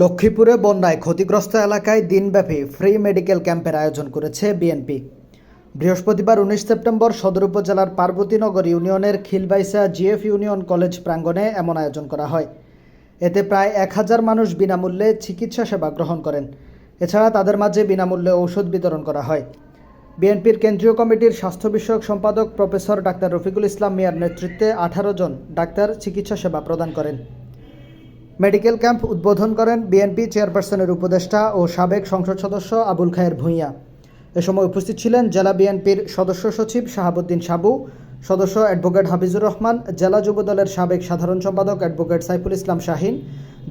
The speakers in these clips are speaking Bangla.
লক্ষ্মীপুরে বন্যায় ক্ষতিগ্রস্ত এলাকায় দিনব্যাপী ফ্রি মেডিকেল ক্যাম্পের আয়োজন করেছে বিএনপি। বৃহস্পতিবার উনিশ সেপ্টেম্বর সদর উপজেলার পার্বতীনগর ইউনিয়নের খিলবাইসা জিএফ ইউনিয়ন কলেজ প্রাঙ্গণে এমন আয়োজন করা হয়। এতে প্রায় এক হাজার মানুষ বিনামূল্যে চিকিৎসা সেবা গ্রহণ করেন। এছাড়া তাদের মাঝে বিনামূল্যে ঔষধ বিতরণ করা হয়। বিএনপির কেন্দ্রীয় কমিটির স্বাস্থ্য বিষয়ক সম্পাদক প্রফেসর ডাক্তার রফিকুল ইসলাম মিয়ার নেতৃত্বে আঠারো জন ডাক্তার চিকিৎসা সেবা প্রদান করেন। মেডিকেল ক্যাম্প উদ্বোধন করেন বিএনপি চেয়ারপারসনের উপদেষ্টা ও সাবেক সংসদ সদস্য আবুল খায়ের ভূঁইয়া। এ সময় উপস্থিত ছিলেন জেলা বিএনপির সদস্য সচিব শাহাবুদ্দিন সাবু, সদস্য অ্যাডভোকেট হাফিজুর রহমান, জেলা যুবদলের সাবেক সাধারণ সম্পাদক অ্যাডভোকেট সাইফুল ইসলাম শাহিন,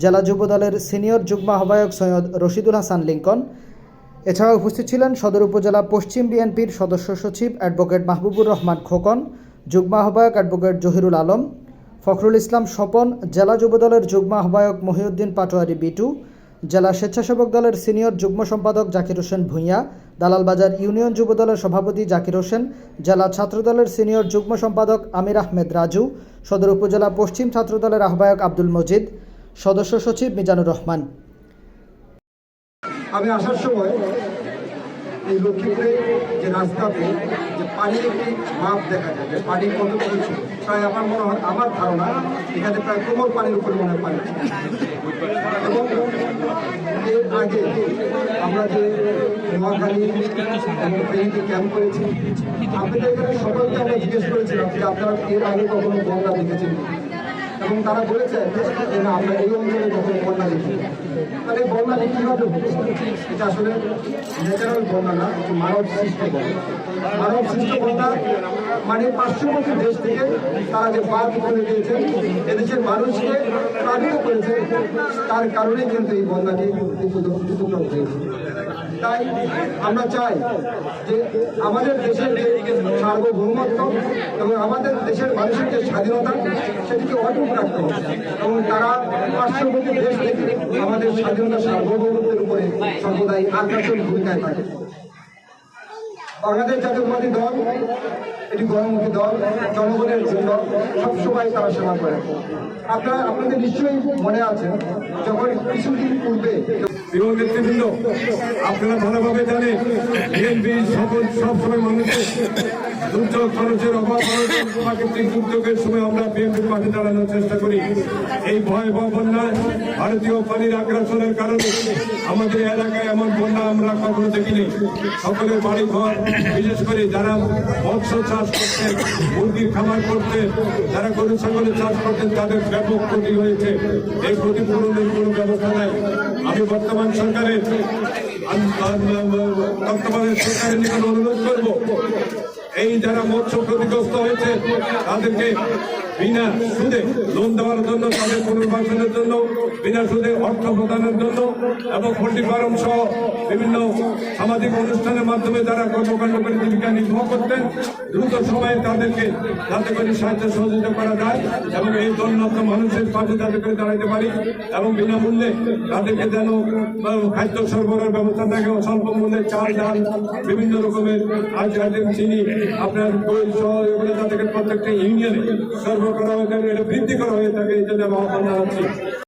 জেলা যুবদলের সিনিয়র যুগ্ম আহ্বায়ক সৈয়দ রশিদুল হাসান লিঙ্কন এছাড়া উপস্থিত ছিলেন সদর উপজেলা পশ্চিম বিএনপির সদস্য সচিব অ্যাডভোকেট মাহবুবুর রহমান খোকন, যুগ্ম আহ্বায়ক অ্যাডভোকেট জহিরুল আলম ফখরুল ইসলাম স্বপন, জেলা যুবদলের যুগ্ম আহ্বায়ক মহিউদ্দিন পাটোয়ারি বিটু, জেলা স্বেচ্ছাসেবক দলের সিনিয়র যুগ্ম সম্পাদক জাকির হোসেন ভূঁইয়া দালালবাজার ইউনিয়ন যুবদলের সভাপতি জাকির হোসেন, জেলা ছাত্রদলের সিনিয়র যুগ্ম সম্পাদক আমির আহমেদ রাজু, সদর উপজেলা পশ্চিম ছাত্রদলের আহ্বায়ক আব্দুল মজিদ, সদস্য সচিব মিজানুর রহমান। আমি আসার সময় এই লক্ষ্মীপুরে যে রাস্তাতে যে পানির একটি মাপ দেখা যায়, যে পানি কত ছিল, প্রায় আমার মনে হয়, আমার ধারণা এখানে প্রায় কোমর পানির উপরে মনে হয় পানি এবং এর আগে আমরা যে নোয়াখালী এবং ক্যাম্প করেছি আপনাদের এখানে সকলকে আমরা জিজ্ঞেস করেছিলাম যে আপনারা এর আগে কখনো গঙ্গা দেখেছেন? এবং তারা বলেছে আমরা এই অঞ্চলে কখনো বন্যা দেখি। তাহলে বন্যাটি কীভাবে হচ্ছে? এটা আসলে ন্যাচারাল বন্যা না মানব সৃষ্ট বন্যা। মানব সৃষ্ট বন্যা মানে পার্শ্ববর্তী দেশ থেকে তারা যে বাদ করে দিয়েছে, এদেশের মানুষকে প্লাবিত করেছে, তার কারণে কিন্তু এই বন্যাটি উপদ্রব হয়েছে। তাই আমরা চাই যে আমাদের দেশের যে সার্বভৌমত্ব এবং আমাদের দেশের মানুষের যে স্বাধীনতা, সেটিকে অটুট রাখতে হবে এবং তারা পার্শ্ববর্তী দেশ থেকে আমাদের স্বাধীনতা সার্বভৌমত্বের উপরে সর্বদাই আকর্ষণ ভূমিকায় থাকে। বাংলাদেশ জাতীয়তাবাদী দল, এটি গণমুখী দল, জনগণের জন্য সবসময় তারা সেবা করে। আপনারা, আপনাদের নিশ্চয়ই মনে আছে, যখন কিছুদিন পূর্বে প্রিয় নেতৃবৃন্দ, আপনারা ভালোভাবে জানেন বিএনপি সকল সবসময় মানুষের দুর্যোগ মানুষের অভাব প্রাকৃতিক দুর্যোগের সময় আমরা বিএনপির পাশে দাঁড়ানোর চেষ্টা করি। এই ভয়াবহ বন্যায় ভারতীয় পানির আগ্রাসনের কারণে আমাদের এলাকায় এমন বন্যা আমরা কখনো দেখিনি। সকলের বাড়ি ঘর, বিশেষ করে যারা মৎস্য চাষ করতেন মুরগির খামার করতেন যারা গরু, ছাগলের চাষ করতেন তাদের ব্যাপক ক্ষতি হয়েছে। এই ক্ষতিপূরণের কোনো ব্যবস্থা নাই। আমি বর্তমান সরকারের অনুরোধ করব এই যারা মৎস্য ক্ষতিগ্রস্ত হয়েছে, তাদেরকে বিনা সুদে লোন দেওয়ার জন্য, তাদের পুনর্বাসনের জন্য বিনা সুদে অর্থ প্রদানের জন্য এবং পোল্ট্রি ফার্ম সহ বিভিন্ন সামাজিক অনুষ্ঠানের মাধ্যমে যারা কর্মকাণ্ড করে জীবিকা নির্বাহ করতেন, দ্রুত সময়ে তাদেরকে যাতে করে সাহায্য সহযোগিতা করা যায় এবং এই দন্যত মানুষের পাশে যাতে করে দাঁড়াতে পারি এবং বিনামূল্যে তাদেরকে যেন খাদ্য সরবরাহ ব্যবস্থা থাকে স্বল্প মূল্যে চাল, ডাল, বিভিন্ন রকমের আজ আজের চিনি, আপনার দই সহ এগুলো যাতে প্রত্যেকটা ইউনিয়নে সরবরাহ করা হয়ে থাকে, এটা বৃদ্ধি করা হয়ে থাকে, এই জন্য আমি আহ্বান জানাচ্ছি।